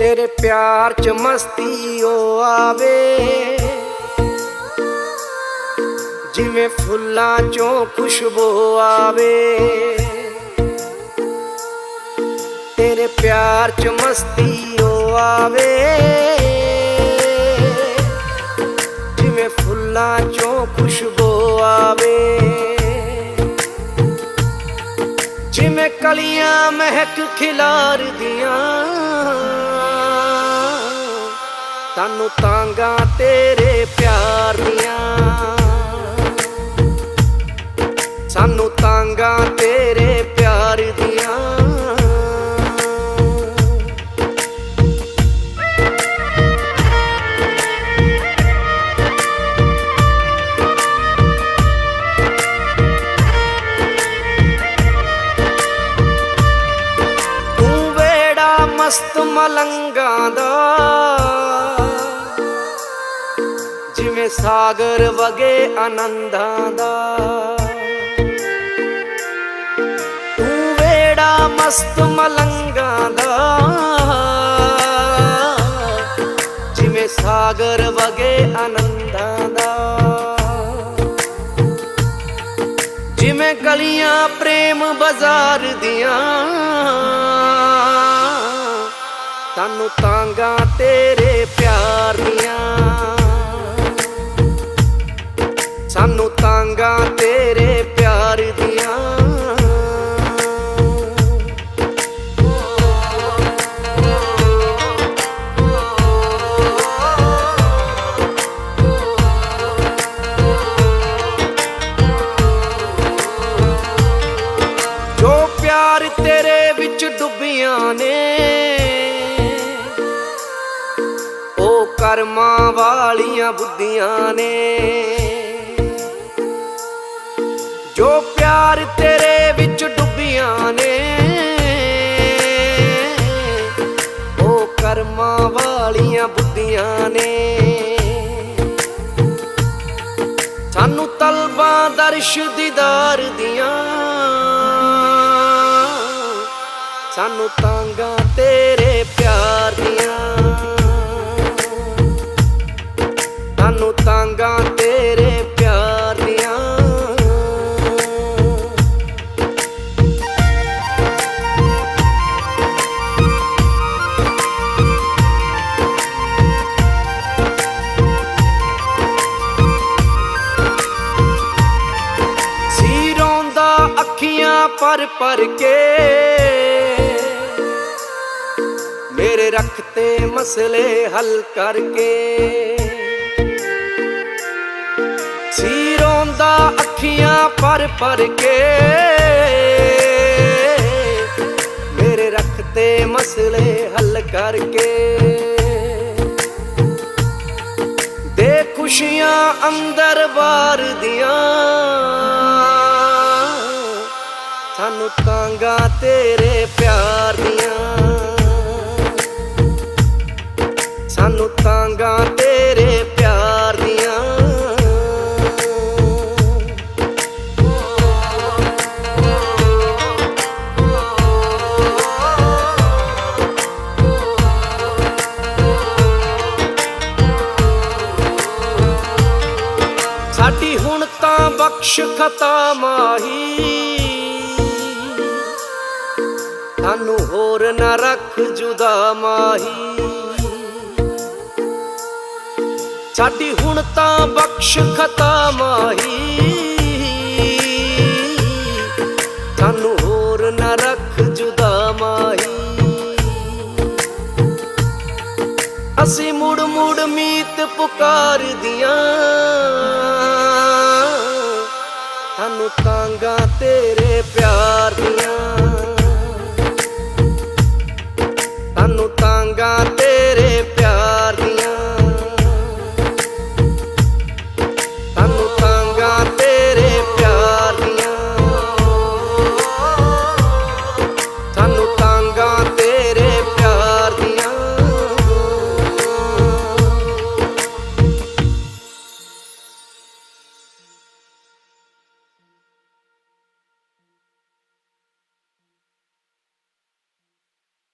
ਤੇਰੇ ਪਿਆਰ ਚ ਮਸਤੀ ਓ ਆਵੇ। ਜਿਵੇਂ ਫੁੱਲਾਂ ਚੋਂ ਖੁਸ਼ਬੂ ਆਵੇ। ਤੇਰੇ ਪਿਆਰ ਚ ਮਸਤੀ ਓ ਆਵੇ। ਜਿਵੇਂ ਫੁੱਲਾਂ ਚੋਂ ਖੁਸ਼ਬੂ ਆਵੇ। ਜਿਵੇਂ ਕਲੀਆਂ ਮਹਿਕ ਖਿਲਾਰਦੀਆਂ। ਤੈਨੂੰ ਤਾਂਗਾ ਤੇਰੇ ਪਿਆਰ ਦੀਆਂ। ਸਾਨੂੰ ਤਾਂਗਾ ਤੇਰੇ ਪਿਆਰ ਦੀਆਂ। ਤੂੰ ਵੇੜਾ ਮਸਤ ਮਲੰਗਾ ਦਾ ਸਾਗਰ ਵਗੇ ਆਨੰਦਾਂ ਦਾ। ਤੂੰ ਵੇੜਾ ਮਸਤ ਮਲੰਗਾਂ ਦਾ। ਜਿਵੇਂ ਸਾਗਰ ਵਗੇ ਆਨੰਦਾਂ ਦਾ। ਜਿਵੇਂ ਕਲੀਆਂ ਪ੍ਰੇਮ ਬਾਜ਼ਾਰ ਦੀਆਂ। ਤੈਨੂੰ ਤਾਂਗਾ ਤੇਰੇ ਪਿਆਰ ਉਹ ਕਰਮਾਂ ਵਾਲੀਆਂ ਬੁੱਧੀਆਂ ਨੇ। ਜੋ ਪਿਆਰ ਤੇਰੇ ਵਿੱਚ ਡੁੱਬੀਆਂ ਨੇ, ਉਹ ਕਰਮਾਂ ਵਾਲੀਆਂ ਬੁੱਧੀਆਂ ਨੇ। ਸਾਨੂੰ ਤਲਬਾਂ ਦਰਸ਼ ਦੀਦਾਰ ਦੀਆਂ, ਸਾਨੂੰ ਤਾਂਗਾ ਤੇਰੇ ਪਿਆਰ ਅੱਖੀਆਂ ਪਰ ਪਰ ਕੇ ਮੇਰੇ ਰੱਖਤੇ ਮਸਲੇ ਹੱਲ ਕਰਕੇ ਸੀ ਰੋਂਦਾ ਅੱਖੀਆਂ ਪਰ ਭਰ ਕੇ ਮੇਰੇ ਰੱਖਤੇ ਮਸਲੇ ਹੱਲ ਕਰਕੇ ਦੇ ਖੁਸ਼ੀਆਂ ਅੰਦਰ ਬਾਰ ਦੀਆਂ ਸਾਨੂੰ ਤਾਂਗਾ ਤੇਰੇ ਪਿਆਰ ਦੀਆਂ। ਸਾਨੂੰ ਤਾਂਗਾ ਤੇਰੇ ਪਿਆਰ ਦੀਆਂ। ਸਾਡੀ ਹੁਣ ਤਾਂ ਬਖਸ਼ ਖਤਾ ਮਾਹੀ। ਸਾਨੂੰ ਹੋਰ ਨਾ ਰੱਖ ਜੁਦਾ ਮਾਹੀ। ਸਾਡੀ ਹੁਣ ਤਾਂ ਬਖਸ਼ ਖਤਾ ਮਾਹੀ। ਸਾਨੂੰ ਹੋਰ ਨਾ ਰੱਖ ਜੁਦਾ ਮਾਹੀ। ਅਸੀਂ ਮੁੜ ਮੁੜ ਮੀਤ ਪੁਕਾਰਦੀਆਂ। 伤感